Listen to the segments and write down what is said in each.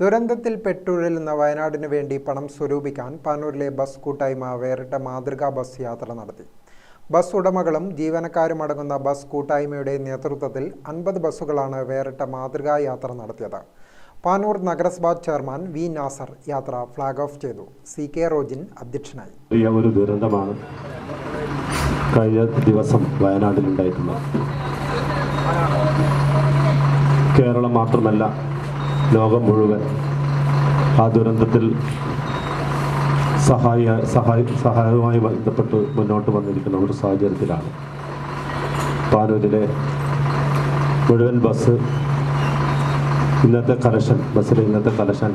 ദുരന്തത്തിൽ പെട്ടുഴലുന്ന വയനാടിനു വേണ്ടി പണം സ്വരൂപിക്കാൻ പാനൂരിലെ ബസ് കൂട്ടായ്മ വേറിട്ട മാതൃകാ ബസ് യാത്ര നടത്തി. ബസ് ഉടമകളും ജീവനക്കാരും അടങ്ങുന്ന ബസ് കൂട്ടായ്മയുടെ നേതൃത്വത്തിൽ അൻപത് ബസ്സുകളാണ് വേറിട്ട മാതൃകാ യാത്ര നടത്തിയത്. പാനൂർ നഗരസഭാ ചെയർമാൻ വി നാസർ യാത്ര ഫ്ലാഗ് ഓഫ് ചെയ്തു. സി കെ റോജിൻ അധ്യക്ഷനായി. ഒരു ദുരന്തമാണ് കഴിഞ്ഞ ദിവസം വയനാട്ടിലുണ്ടായിട്ടുള്ളത്. കേരളം മാത്രമല്ല ലോകം മുഴുവൻ ആ ദുരന്തത്തിൽ സഹായ സഹായ സഹായവുമായി ബന്ധപ്പെട്ട് മുന്നോട്ട് വന്നിരിക്കുന്ന ഒരു സാഹചര്യത്തിലാണ്. പാനൂരിലെ മുഴുവൻ ബസ് ഇന്നത്തെ കലക്ഷൻ ബസ്സിലെ ഇന്നത്തെ കലക്ഷൻ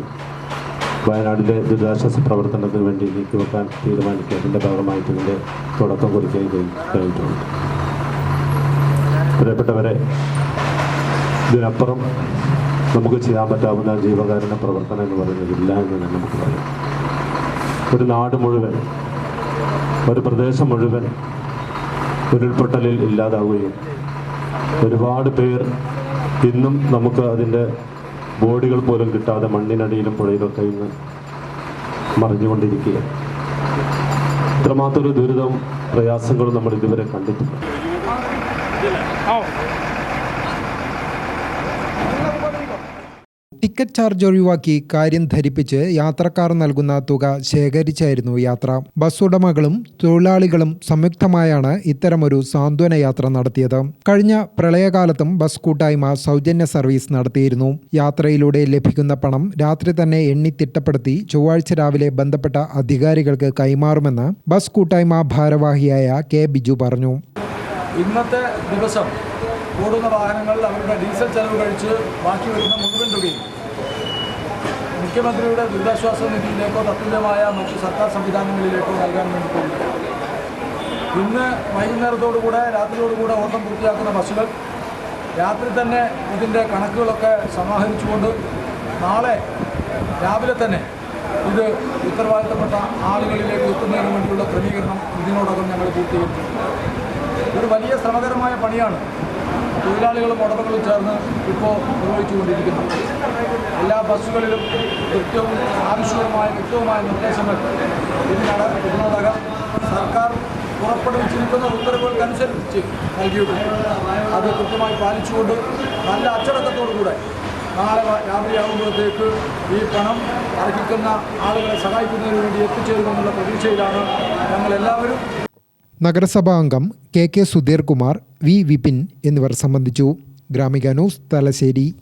വയനാടിലെ ദുരിതാശ്വാസ പ്രവർത്തനത്തിന് വേണ്ടി നീക്കിവെക്കാൻ തീരുമാനിക്കുക. അതിന്റെ ഭാഗമായിട്ട് ഇതിന്റെ തുടക്കം കുറിക്കുകയും കഴിഞ്ഞിട്ടുണ്ട്. പ്രിയപ്പെട്ടവരെ ഇതിനപ്പുറം നമുക്ക് ചെയ്യാൻ പറ്റാവുന്ന ജീവകാരുണ്യ പ്രവർത്തനം എന്ന് പറയുന്നത് ഇല്ല എന്ന് തന്നെ നമുക്ക് പറയാം. ഒരു നാട് മുഴുവൻ ഒരു പ്രദേശം മുഴുവൻ ഉരുൾപൊട്ടലിൽ ഇല്ലാതാവുകയും ഒരുപാട് പേർ ഇന്നും നമുക്ക് അതിന്റെ ബോഡികൾ പോലും കിട്ടാതെ മണ്ണിനടിയിലും പുഴയിലൊക്കെ ഇന്ന് മറിഞ്ഞുകൊണ്ടിരിക്കുക ഇത്രമാത്രം ദുരിതവും പ്രയാസങ്ങളും നമ്മൾ ഇതുവരെ കണ്ടിട്ടില്ല. ടിക്കറ്റ് ചാർജ് ഒഴിവാക്കി കാര്യം ധരിപ്പിച്ച് യാത്രക്കാർ നൽകുന്ന തുക ശേഖരിച്ചായിരുന്നു യാത്ര. ബസ് ഉടമകളും തൊഴിലാളികളും സംയുക്തമായാണ് ഇത്തരമൊരു സാന്ത്വന യാത്ര നടത്തിയത്. കഴിഞ്ഞ പ്രളയകാലത്തും ബസ് കൂട്ടായ്മ സൗജന്യ സർവീസ് നടത്തിയിരുന്നു. യാത്രയിലൂടെ ലഭിക്കുന്ന പണം രാത്രി തന്നെ എണ്ണി തിട്ടപ്പെടുത്തി ചൊവ്വാഴ്ച രാവിലെ ബന്ധപ്പെട്ട അധികാരികൾക്ക് കൈമാറുമെന്ന് ബസ് കൂട്ടായ്മ ഭാരവാഹിയായ കെ ബിജു പറഞ്ഞു. ഇന്നത്തെ ദിവസം ഓടുന്ന വാഹനങ്ങൾ അവരുടെ ഡീസൽ ചെലവ് കഴിച്ച് ബാക്കി വരുന്ന മുഴുവൻ തുകയും മുഖ്യമന്ത്രിയുടെ ദുരിതാശ്വാസ നിധിയിലേക്കോ തത്തുല്യമായ മറ്റ് സർക്കാർ സംവിധാനങ്ങളിലേക്കോ നൽകാൻ വേണ്ടി പോകുന്നു ഇന്ന് വൈകുന്നേരത്തോടുകൂടെ രാത്രിയോടുകൂടെ ഓട്ടം പൂർത്തിയാക്കുന്ന ബസ്സുകൾ രാത്രി തന്നെ ഇതിന്റെ കണക്കുകളൊക്കെ സമാഹരിച്ചുകൊണ്ട് നാളെ രാവിലെ തന്നെ ഇത് ഉത്തരവാദിത്തപ്പെട്ട ആളുകളിലേക്ക് എത്തുന്നതിന് വേണ്ടിയുള്ള ക്രമീകരണം ഇതിനോടകം ഞങ്ങൾ പൂർത്തീകരിച്ചു ഒരു വലിയ ശ്രമകരമായ പണിയാണ്. തൊഴിലാളികളും ഉടമകളും ചേർന്ന് ഇപ്പോൾ നിർവഹിച്ചുകൊണ്ടിരിക്കുന്നു. എല്ലാ ബസ്സുകളിലും കൃത്യവും ആവശ്യവുമായ കൃത്യവുമായ നിർദ്ദേശങ്ങൾ ഇതിനാണ് ഇതിനോടകം സർക്കാർ പുറപ്പെടുവിച്ചിരിക്കുന്ന ഉത്തരവുകൾക്കനുസരിച്ച് നൽകിയിട്ടുണ്ട്. അത് കൃത്യമായി പാലിച്ചുകൊണ്ട് നല്ല അച്ചടക്കത്തോടുകൂടെ നാളെ രാത്രിയാകുമ്പോഴത്തേക്ക് ഈ പണം അർഹിക്കുന്ന ആളുകളെ സഹായിക്കുന്നതിന് വേണ്ടി എത്തിച്ചേരുമെന്നുള്ള പ്രതീക്ഷയിലാണ് ഞങ്ങളെല്ലാവരും നഗരസഭാ അംഗം K K Sudheerkumar V Vipin എന്നിവർ സംബന്ധിച്ചു. ഗ്രാമിക ന്യൂസ് തലശ്ശേരി.